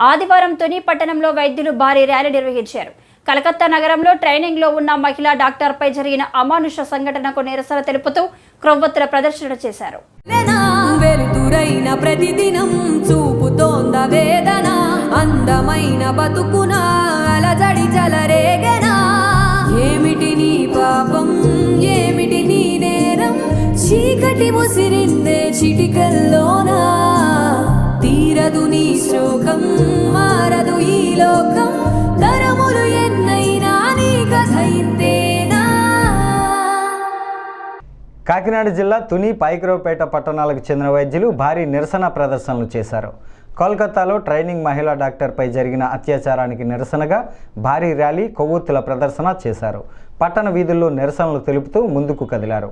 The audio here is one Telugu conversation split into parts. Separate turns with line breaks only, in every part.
ఆదివారం తుని పట్టణంలో వైద్యులు భారీ ర్యాలీ నిర్వహించారు. కలకత్తా నగరంలో ట్రైనింగ్లో ఉన్న మహిళా డాక్టర్పై జరిగిన అమానుష సంఘటనకు నిరసన తెలుపుతూ క్రొవ్వొత్తుల ప్రదర్శన చేశారు.
ప్రతిదినం చూపుతోంద వేదన అందమైన బతుకున అలజడి చలరేగనా? ఏమిటి నీ పాపం ఏమిటి నీ నేరం? చీకటి ముసిరిందే చిటికల్లో తీరదు నీ శోకం మారదు ఈ లోకం. తరములు ఎన్నైనా నీ కథ ఇంతేనా
కాకినాడ జిల్లా తుని పాయికరావుపేట పట్టణాలకు చెందిన వైద్యులు భారీ నిరసన ప్రదర్శనలు చేశారు. కోల్కతాలో ట్రైనింగ్ మహిళా డాక్టర్పై జరిగిన అత్యాచారానికి నిరసనగా భారీ ర్యాలీ కొవ్వొత్తుల ప్రదర్శన చేశారు. పట్టణ వీధుల్లో నిరసనలు తెలుపుతూ ముందుకు కదిలారు.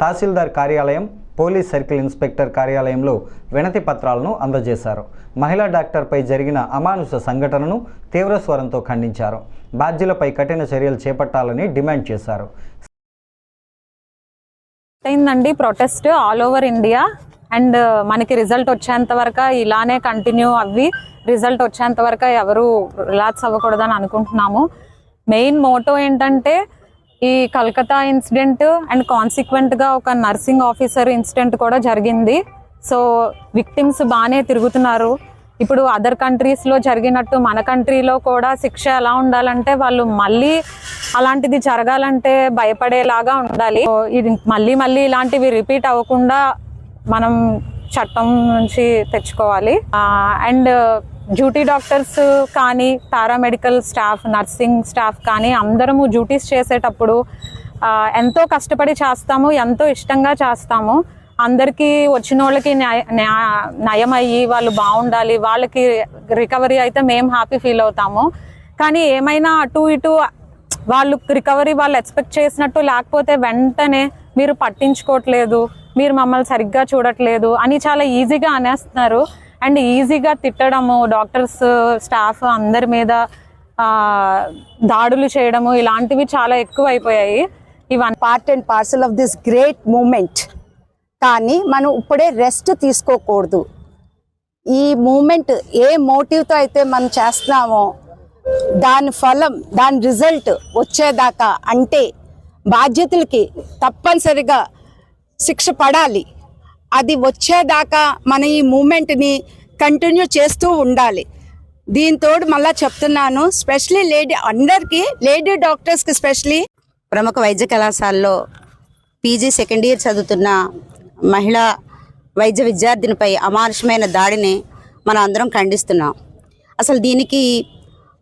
తహసీల్దార్ కార్యాలయం పోలీస్ సర్కిల్ ఇన్స్పెక్టర్ కార్యాలయంలో వినతి పత్రాలను అందజేశారు. మహిళా డాక్టర్పై జరిగిన అమానుష సంఘటనను తీవ్ర స్వరంతో ఖండించారు. బాధ్యులపై కఠిన చర్యలు చేపట్టాలని డిమాండ్ చేశారు.
అయిందండి protest all over India. And మనకి రిజల్ట్ వచ్చేంత వరకు ఇలానే కంటిన్యూ అవి రిజల్ట్ వచ్చేంత వరకు ఎవరు రిలాక్స్ అవ్వకూడదని అనుకుంటున్నాము. మెయిన్ మోటో ఏంటంటే ఈ కలకత్తా ఇన్సిడెంట్ అండ్ కాన్సిక్వెంట్గా ఒక నర్సింగ్ ఆఫీసర్ ఇన్సిడెంట్ కూడా జరిగింది. సో విక్టిమ్స్ బాగానే తిరుగుతున్నారు. ఇప్పుడు అదర్ కంట్రీస్లో జరిగినట్టు మన కంట్రీలో కూడా శిక్ష ఎలా ఉండాలంటే వాళ్ళు మళ్ళీ అలాంటిది జరగాలంటే భయపడేలాగా ఉండాలి. ఇది మళ్ళీ మళ్ళీ ఇలాంటివి రిపీట్ అవ్వకుండా మనం చట్టం నుంచి తెచ్చుకోవాలి. అండ్ డ్యూటీ డాక్టర్స్ కానీ పారామెడికల్ స్టాఫ్ నర్సింగ్ స్టాఫ్ కానీ అందరము డ్యూటీస్ చేసేటప్పుడు ఎంతో కష్టపడి చేస్తాము ఎంతో ఇష్టంగా చేస్తాము. అందరికీ వచ్చిన వాళ్ళకి న్యాయ- నయం అయ్యి వాళ్ళు బాగుండాలి వాళ్ళకి రికవరీ అయితే మేము హ్యాపీ ఫీల్ అవుతాము. కానీ ఏమైనా అటు ఇటు వాళ్ళు రికవరీ వాళ్ళు ఎక్స్పెక్ట్ చేసినట్టు లేకపోతే వెంటనే మీరు పట్టించుకోవట్లేదు మీరు మమ్మల్ని సరిగ్గా చూడట్లేదు అని చాలా ఈజీగా అనేస్తున్నారు. అండ్ ఈజీగా తిట్టడము డాక్టర్స్ స్టాఫ్ అందరి మీద దాడులు చేయడము ఇలాంటివి చాలా ఎక్కువ అయిపోయాయి ఇవన్నీ
part and parcel of this great moment. కానీ మనం ఇప్పుడే రెస్ట్ తీసుకోకూడదు. ఈ మూమెంట్ ఏ మోటివ్తో అయితే మనం చేస్తున్నామో దాని ఫలం దాని రిజల్ట్ వచ్చేదాకా అంటే బాధ్యతలకి తప్పనిసరిగా శిక్ష పడాలి. అది వచ్చేదాకా మన ఈ మూమెంట్ని కంటిన్యూ చేస్తూ ఉండాలి. దీంతోడు మళ్ళా చెప్తున్నాను స్పెషలీ లేడీ అందరికీ లేడీ డాక్టర్స్కి స్పెషలీ
ప్రముఖ వైద్య కళాశాలలో పీజీ సెకండ్ ఇయర్ చదువుతున్న మహిళా వైద్య విద్యార్థినిపై అమానుషమైన దాడిని మనం అందరం ఖండిస్తున్నాం. అసలు దీనికి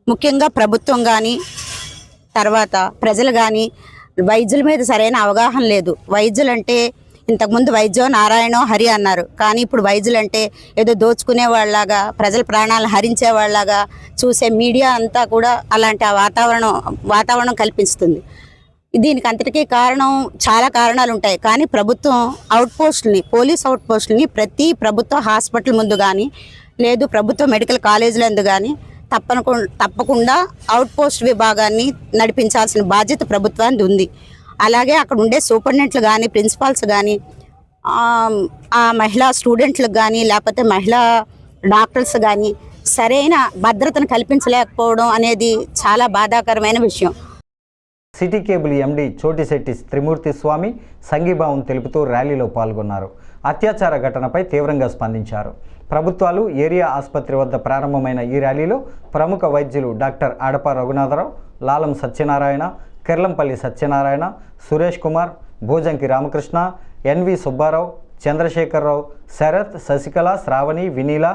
ముఖ్యంగా ప్రభుత్వం కానీ తర్వాత ప్రజలు కానీ వైద్యుల మీద సరైన అవగాహన లేదు. వైద్యులంటే ఇంతకుముందు వైద్యో నారాయణో హరి అన్నారు. కానీ ఇప్పుడు వైద్యులు అంటే ఏదో దోచుకునే వాళ్ళలాగా ప్రజల ప్రాణాలను హరించే వాళ్ళలాగా చూసే మీడియా అంతా కూడా అలాంటి ఆ వాతావరణం వాతావరణం కల్పిస్తుంది. దీనికి అంతటికీ కారణం చాలా కారణాలు ఉంటాయి. కానీ ప్రభుత్వం అవుట్ పోస్టుల్ని పోలీస్ అవుట్ పోస్టుల్ని ప్రతి ప్రభుత్వ హాస్పిటల్ ముందు కానీ లేదు ప్రభుత్వ మెడికల్ కాలేజీల ముందు కానీ తప్పనకు తప్పకుండా అవుట్ పోస్ట్ విభాగాన్ని నడిపించాల్సిన బాధ్యత ప్రభుత్వానికి ఉంది. అలాగే అక్కడ ఉండే సూపరింటెంట్లు కానీ ప్రిన్సిపాల్స్ కానీ ఆ మహిళా స్టూడెంట్లకు కానీ లేకపోతే మహిళా డాక్టర్స్ కానీ సరైన భద్రతను కల్పించలేకపోవడం అనేది చాలా బాధాకరమైన విషయం.
సిటీ కేబుల్ ఎండి చోటిశెట్టి త్రిమూర్తి స్వామి సంఘీభావం తెలుపుతూ ర్యాలీలో పాల్గొన్నారు. అత్యాచార ఘటనపై తీవ్రంగా స్పందించారు. ప్రభుత్వాలు ఏరియా ఆసుపత్రి వద్ద ప్రారంభమైన ఈ ర్యాలీలో ప్రముఖ వైద్యులు doctor Adapa Raghunatharao Lalam Satyanarayana Kerlampalli Satyanarayana Suresh Kumar Bhujanki Ramakrishna NV Subbarao Chandrasekhararao Sarath Sasikala Sravani Vineela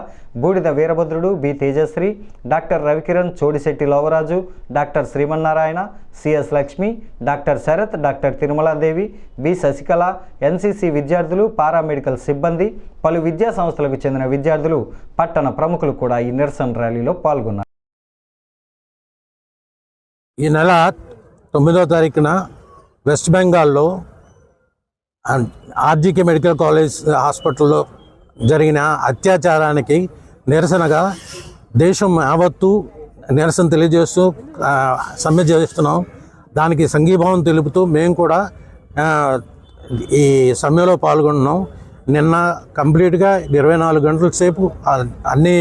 Budida Veerabhadrudu B Tejasri doctor Ravikiran Chodisetti Lovaraju doctor Srimannarayana CS Lakshmi doctor Sarath doctor Tirumaladevi B Sasikala NCC విద్యార్థులు పారామెడికల్ సిబ్బంది పలు విద్యా సంస్థలకు చెందిన విద్యార్థులు పట్టణ ప్రముఖులు కూడా ఈ నిరసన ర్యాలీలో పాల్గొన్నారు.
ఈ నెల తొమ్మిదవ తారీఖున వెస్ట్ బెంగాల్లో ఆర్జీకే మెడికల్ కాలేజ్ హాస్పిటల్లో జరిగిన అత్యాచారానికి నిరసనగా దేశం యావత్తు నిరసన తెలియజేస్తూ సమ్మె చేస్తున్నాం. దానికి సంఘీభావం తెలుపుతూ మేము కూడా ఈ సమ్మెలో పాల్గొన్నాం. నిన్న కంప్లీట్గా ఇరవై నాలుగు గంటల సేపు అన్ని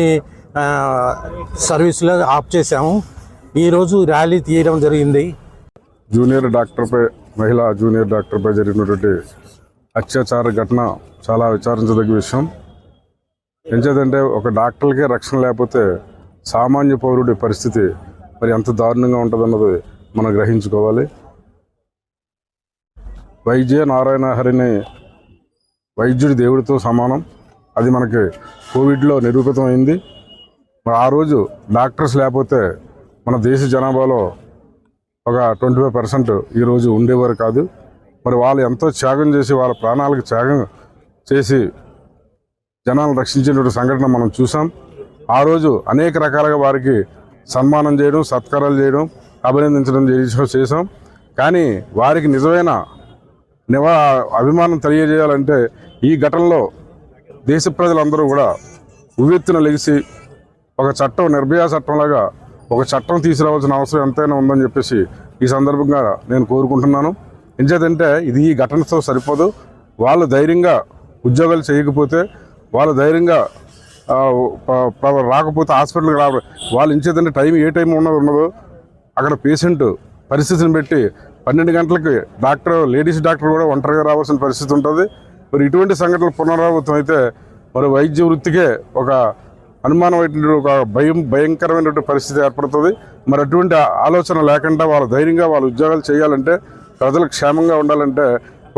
సర్వీసులు ఆఫ్ చేసాము ఈరోజు ర్యాలీ తీయడం జరిగింది.
జూనియర్ డాక్టర్పై మహిళా జూనియర్ డాక్టర్పై జరిగినటువంటి అత్యాచార ఘటన చాలా విచారించదగ్గ విషయం. ఎంచేదంటే ఒక డాక్టర్లకే రక్షణ లేకపోతే సామాన్య పౌరుడి పరిస్థితి మరి ఎంత దారుణంగా ఉంటుందన్నది మనం గ్రహించుకోవాలి. వైద్య నారాయణ హరిని వైద్యుడి దేవుడితో సమానం. అది మనకి కోవిడ్లో నిరూపితమైంది. మరి ఆ రోజు డాక్టర్స్ లేకపోతే మన దేశ జనాభాలో ఒక ట్వంటీ ఫైవ్ పర్సెంట్ ఈరోజు ఉండేవారు కాదు. మరి వాళ్ళు ఎంతో త్యాగం చేసి వాళ్ళ ప్రాణాలకు త్యాగం చేసి జనాలను రక్షించినటువంటి సంఘటన మనం చూసాం. ఆ రోజు అనేక రకాలుగా వారికి సన్మానం చేయడం సత్కారాలు చేయడం అభినందించడం చేసాం కానీ వారికి నిజమైన నివా అభిమానం తెలియజేయాలంటే ఈ ఘటనలో దేశ ప్రజలందరూ కూడా ఉవ్వెత్తున లెగిసి ఒక చట్టం నిర్భయ చట్టంలాగా ఒక చట్టం తీసుకురావాల్సిన అవసరం ఎంతైనా ఉందని చెప్పేసి ఈ సందర్భంగా నేను కోరుకుంటున్నాను. ఎంచేదంటే ఇది ఈ ఘటనతో సరిపోదు. వాళ్ళు ధైర్యంగా ఉద్యోగాలు చేయకపోతే వాళ్ళు ధైర్యంగా రాకపోతే హాస్పిటల్కి రావడం వాళ్ళు ఇంచేదంటే టైం ఏ టైం ఉన్నది ఉన్నదో అక్కడ పేషెంట్ పరిస్థితిని బట్టి పన్నెండు గంటలకి డాక్టర్ లేడీస్ డాక్టర్ కూడా ఒంటరిగా రావాల్సిన పరిస్థితి ఉంటుంది. మరి ఇటువంటి సంఘటనలు పునరావృతం అయితే మరి వైద్య వృత్తికే ఒక అనుమానమైనటువంటి ఒక భయం భయంకరమైనటువంటి పరిస్థితి ఏర్పడుతుంది. మరి అటువంటి ఆలోచన లేకుండా వాళ్ళు ధైర్యంగా వాళ్ళు ఉద్యోగాలు చేయాలంటే ప్రజలకు క్షేమంగా ఉండాలంటే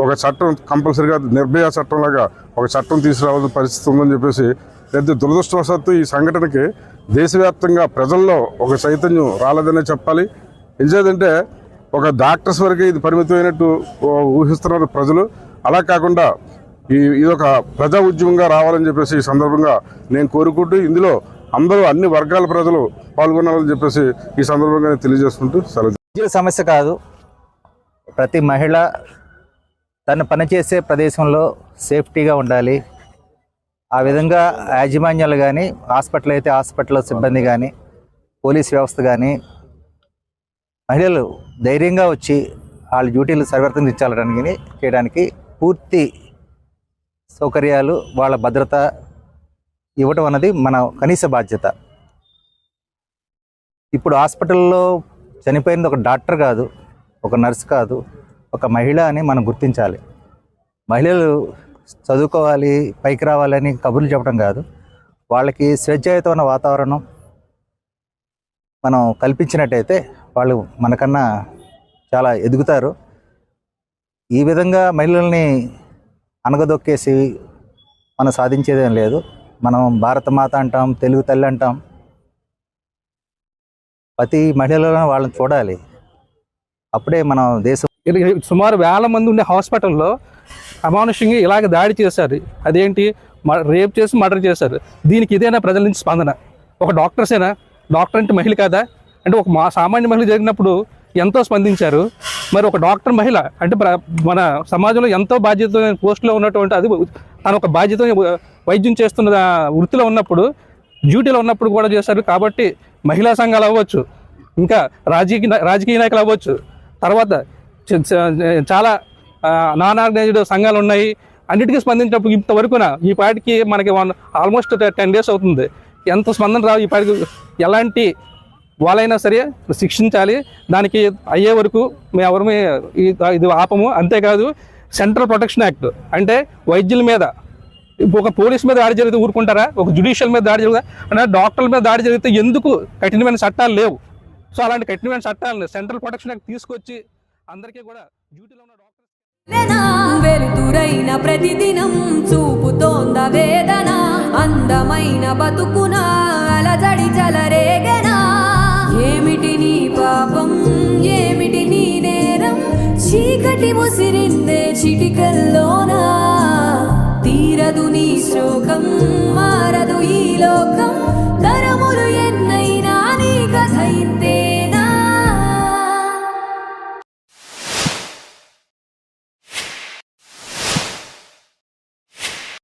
ఒక చట్టం కంపల్సరిగా నిర్భయ చట్టంలాగా ఒక చట్టం తీసుకురావాల్సిన పరిస్థితి ఉందని చెప్పేసి పెద్ద దురదృష్టవశాత్తు ఈ సంఘటనకి దేశవ్యాప్తంగా ప్రజల్లో ఒక చైతన్యం రాలేదనే చెప్పాలి. ఎందుకంటే ఒక డాక్టర్స్ వరకే ఇది పరిమితమైనట్టు ఊహిస్తున్నారు ప్రజలు. అలా కాకుండా ఈ ఇది ఒక ప్రజా ఉద్యమంగా రావాలని చెప్పేసి ఈ సందర్భంగా నేను కోరుకుంటూ ఇందులో అందరూ అన్ని వర్గాల ప్రజలు పాల్గొనాలని చెప్పేసి ఈ సందర్భంగా తెలియజేసుకుంటూ సెలవు
సమస్య కాదు. ప్రతి మహిళ తను పనిచేసే ప్రదేశంలో సేఫ్టీగా ఉండాలి. ఆ విధంగా యాజమాన్యాలు కానీ హాస్పిటల్ అయితే హాస్పిటల్ సిబ్బంది కానీ పోలీస్ వ్యవస్థ కానీ మహిళలు ధైర్యంగా వచ్చి వాళ్ళ డ్యూటీలు సరివర్తించాలని చేయడానికి పూర్తి సౌకర్యాలు వాళ్ళ భద్రత ఇవ్వటం అన్నది మన కనీస బాధ్యత. ఇప్పుడు హాస్పిటల్లో చనిపోయింది ఒక డాక్టర్ కాదు ఒక నర్స్ కాదు ఒక మహిళ అని మనం గుర్తించాలి. మహిళలు చదువుకోవాలి పైకి రావాలని కబుర్లు చెప్పడం కాదు. వాళ్ళకి స్వేచ్ఛాయుతమైన వాతావరణం మనం కల్పించినట్టయితే వాళ్ళు మనకన్నా చాలా ఎదుగుతారు. ఈ విధంగా మహిళల్ని అనగదొక్కేసి మనం సాధించేదేం లేదు. మనం భారత మాత అంటాం తెలుగు తల్లి అంటాం. ప్రతి మహిళలను వాళ్ళని చూడాలి. అప్పుడే మనం దేశం
సుమారు వేల మంది ఉండే హాస్పిటల్లో అమానుషంగా ఇలాగ దాడి చేశారు. అదేంటి? మ- రేప్ చేసి మర్డర్ చేశారు. దీనికి ఇదేనా ప్రజల నుంచి స్పందన? ఒక డాక్టర్సేనా? డాక్టర్ అంటే మహిళ కాదా? అంటే ఒక మా సామాన్య మహిళ జరిగినప్పుడు ఎంతో స్పందించారు. మరి ఒక డాక్టర్ మహిళ అంటే మన సమాజంలో ఎంతో బాధ్యత పోస్టులో ఉన్నటువంటి అది తన ఒక బాధ్యత వైద్యం చేస్తున్న వృత్తిలో ఉన్నప్పుడు డ్యూటీలో ఉన్నప్పుడు కూడా చేశారు కాబట్టి మహిళా సంఘాలు అవ్వచ్చు ఇంకా రాజకీయ రాజకీయ నాయకులు అవ్వచ్చు. తర్వాత చాలా నాన్ ఆర్గనైజ్డ్ సంఘాలు ఉన్నాయి. అన్నిటికీ స్పందించినప్పుడు ఇంతవరకున ఈ పాటికి మనకి వన్ ఆల్మోస్ట్ టెన్ డేస్ అవుతుంది. ఎంత స్పందన రావు ఈ పాటికి? ఎలాంటి వాళ్ళైనా సరే శిక్షించాలి. దానికి అయ్యే వరకు మేము ఎవరు ఇది ఆపము. అంతేకాదు సెంట్రల్ ప్రొటెక్షన్ యాక్ట్. అంటే వైద్యుల మీద ఇప్పుడు ఒక పోలీస్ మీద దాడి జరిగితే ఊరుకుంటారా? ఒక జుడిషియల్ మీద దాడి జరిగితే అంటే డాక్టర్ల మీద దాడి జరిగితే ఎందుకు కఠినమైన చట్టాలు లేవు? సో అలాంటి కఠినమైన చట్టాలను సెంట్రల్ ప్రొటెక్షన్ యాక్ట్ తీసుకొచ్చి అందరికీ కూడా డ్యూటీలో ఉన్న డాక్టర్
వెలుతురైన ప్రతిదినం చూపుతోంద వేదన. అందమైన బతుకున అలజడి చలరేగనా. ఏమిటి నీ పాపం? ఏమిటి నీ నేరం? చీకటి ముసిరిందే చిటికల్లోనా. తీరదు నీ శోకం మారదు ఈ లోకం.